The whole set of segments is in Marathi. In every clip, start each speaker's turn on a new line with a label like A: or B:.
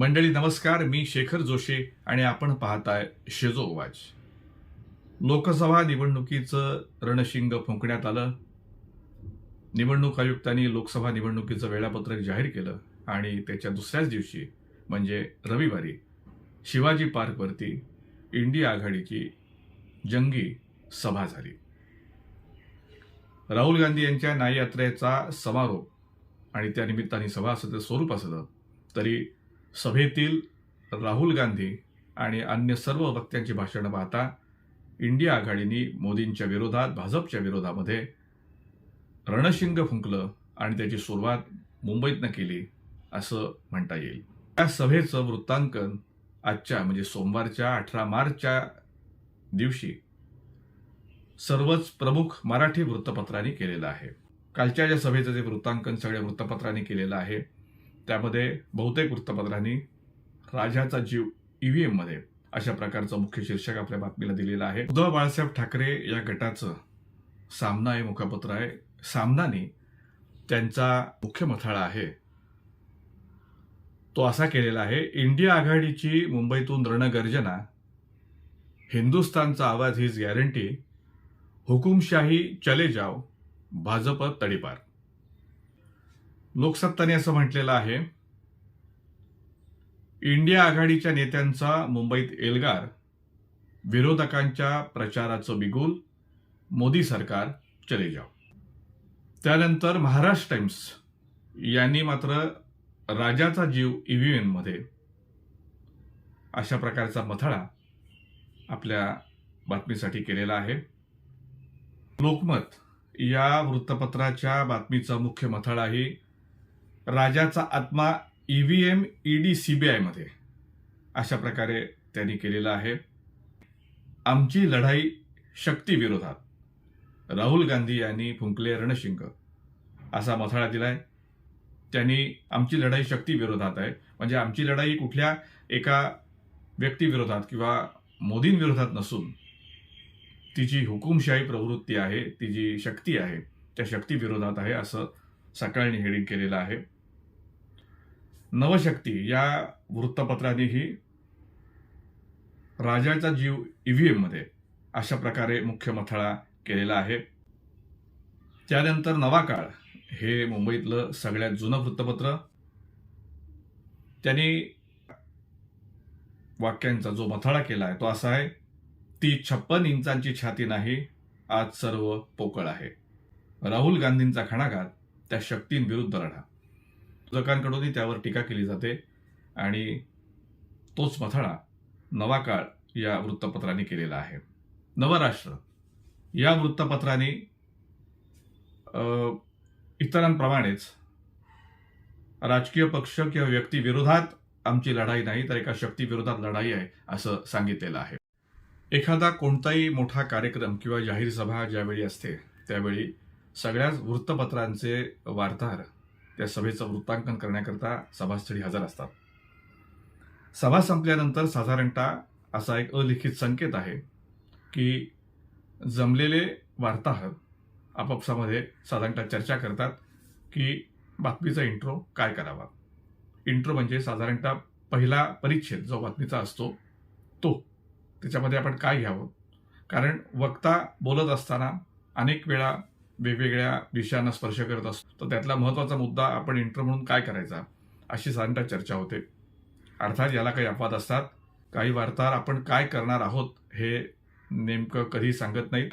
A: मंडळी नमस्कार. मी शेखर जोशी आणि आपण पाहताय शेजो वाच. लोकसभा निवडणुकीचं रणशिंग फुंकण्यात आलं. निवडणूक आयुक्तांनी लोकसभा निवडणुकीचं वेळापत्रक जाहीर केलं आणि त्याच्या दुसऱ्याच दिवशी म्हणजे रविवारी शिवाजी पार्कवरती इंडिया आघाडीची जंगी सभा झाली. राहुल गांधी यांच्या न्याय यात्रेचा समारोप आणि त्या निमित्ताने सभा असं ते स्वरूप असलं तरी सभेतील राहुल गांधी आणि अन्य सर्व वक्त्यांची भाषणं पाहता इंडिया आघाडीने मोदींच्या विरोधात भाजपच्या विरोधामध्ये रणशिंग फुंकलं आणि त्याची सुरुवात मुंबईतनं केली असं म्हणता येईल. या सभेचं वृत्तांकन आजच्या म्हणजे सोमवारच्या अठरा मार्चच्या दिवशी सर्वच प्रमुख मराठी वृत्तपत्रांनी केलेलं आहे. कालच्या ज्या सभेचं जे वृत्तांकन सगळ्या वृत्तपत्रांनी केलेलं आहे त्यामध्ये बहुतेक वृत्तपत्रांनी राजाचा जीव ईव्हीएममध्ये अशा प्रकारचं मुख्य शीर्षक आपल्या बातमीला दिलेलं आहे. उद्धव बाळासाहेब ठाकरे या गटाचं सामना हे मुखपत्र आहे. सामनाने त्यांचा मुख्य मथाळा आहे. तो असा केलेला आहे इंडिया आघाडीची मुंबईतून रणगर्जना हिंदुस्थानचा आवाज हीच गॅरंटी हुकुमशाही चले जाव भाजप तडीपार. लोकसत्ताने असं म्हटलेलं आहे इंडिया आघाडीच्या नेत्यांचा मुंबईत एल्गार विरोधकांच्या प्रचाराचं बिगुल मोदी सरकार चले जाव त्यानंतर महाराष्ट्र टाइम्स यांनी मात्र राजाचा जीव ईव्हीएममध्ये अशा प्रकारचा मथळा आपल्या बातमीसाठी केलेला आहे. लोकमत या वृत्तपत्राच्या बातमीचा मुख्य मथळाही राजाचा आत्मा ईव्हीएम ईडी सीबीआयमध्ये अशा प्रकारे त्यांनी केलेला आहे. आमची लढाई शक्तीविरोधात. राहुल गांधी यांनी फुंकले रणशिंग. असा मथळा दिलाय. त्यांनी आमची लढाई शक्तीविरोधात आहे. म्हणजे आमची लढाई कुठल्या एका व्यक्तीविरोधात किंवा मोदींविरोधात नसून तिची हुकुमशाही प्रवृत्ती आहे ती जी शक्ती आहे त्या शक्तीविरोधात आहे असं सकाळने हेडिंग केलेलं आहे. नवशक्ती या वृत्तपत्रानेही राजाचा जीव ईव्हीएममध्ये अशा प्रकारे मुख्य मथळा केलेला आहे. त्यानंतर नवा काळ हे मुंबईतलं सगळ्यात जुनं वृत्तपत्र. त्यांनी वाक्यांचा जो मथळा केला आहे तो असा आहे ती छप्पन इंचांची छाती नाही आज सर्व पोकळ आहे. राहुल गांधींचा खणाघात त्या शक्तींविरुद्ध लढा. विरोधकांकडूनही त्यावर टीका केली जाते. आणि तोच मथळा नवा काळ या वृत्तपत्राने केलेला आहे. नवराष्ट्र या वृत्तपत्राने इतरांप्रमाणेच राजकीय पक्ष किंवा व्यक्ती विरोधात आमची लढाई नाही तर एका शक्ती विरोधात लढाई आहे असं सांगितलेलं आहे. एखादा कोणताही मोठा कार्यक्रम किंवा जाहीर सभा ज्यावेळी असते त्यावेळी सगळ्याच वृत्तपत्रांचे वार्ताहर त्या सभेचं वृत्तांकन करण्याकरता सभास्थळी हजर असतात. सभा संपल्यानंतर साधारणतः असा एक अलिखित संकेत आहे की जमलेले वार्ताहर आपापसामध्ये साधारणतः चर्चा करतात की बातमीचा इंट्रो काय करावा. इंट्रो म्हणजे साधारणतः पहिला परिच्छेद जो बातमीचा असतो तो. त्याच्यामध्ये आपण काय घ्यावं? कारण वक्ता बोलत असताना अनेक वेळा वेगवेगळ्या विषयांना स्पर्श करत असतो. तर त्यातला महत्त्वाचा मुद्दा आपण इंटर म्हणून काय करायचा? अशी साधारणतः चर्चा होते. अर्थात याला काही अपवाद असतात. काही वार्ताहर आपण काय करणार आहोत हे नेमकं कधी सांगत नाहीत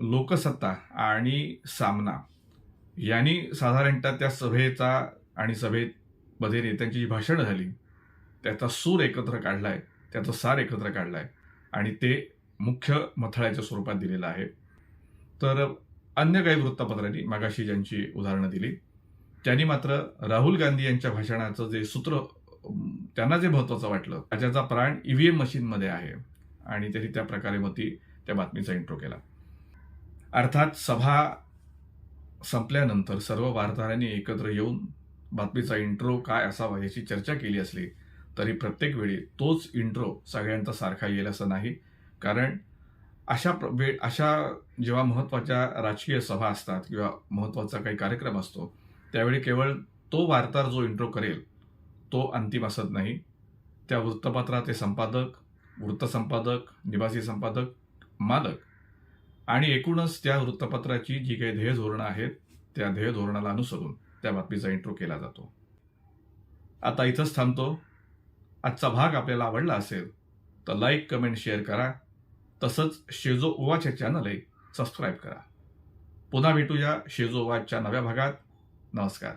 A: लोकसत्ता आणि सामना यांनी साधारणतः त्या सभेचा आणि सभेमध्ये नेत्यांची जी भाषणं झाली त्याचा सूर एकत्र काढलाय त्याचं सार एकत्र काढलाय आणि ते मुख्य मथळ्याच्या स्वरूपात दिलेलं आहे. तर अन्य काही वृत्तपत्रांनी मागाशी ज्यांची उदाहरणं दिली त्यांनी मात्र राहुल गांधी यांच्या भाषणाचं जे सूत्र त्यांना जे महत्वाचं वाटलं त्याचा प्राण ईव्हीएम मशीनमध्ये आहे. आणि त्यांनी त्या प्रकारे मग ती त्या बातमीचा इंट्रो केला. अर्थात सभा संपल्यानंतर सर्व वार्ताहरांनी एकत्र येऊन बातमीचा इंट्रो काय असावा याची चर्चा केली असली तरी प्रत्येक वेळी तोच इंट्रो सगळ्यांचा सारखा येईल असं नाही. कारण अशा प्र- वेळ अशा जेव्हा महत्त्वाच्या राजकीय सभा असतात किंवा महत्त्वाचा काही कार्यक्रम असतो त्यावेळी केवळ तो वार्ताहर जो इंट्रो करेल तो अंतिम असत नाही. त्या वृत्तपत्राचे संपादक वृत्तसंपादक निवासी संपादक मालक आणि एकूणच त्या वृत्तपत्राची जी काही ध्येय धोरणं आहेत त्या ध्येय धोरणाला अनुसरून त्या बातमीचा इंट्रो केला जातो. आता इथंच थांबतो. आजचा भाग आपल्याला आवडला असेल तर लाईक कमेंट शेअर करा. तसंच शेजोओवाचे चॅनलही सबस्क्राईब करा. पुन्हा भेटूया शेजोवाच्या नव्या भागात. नमस्कार.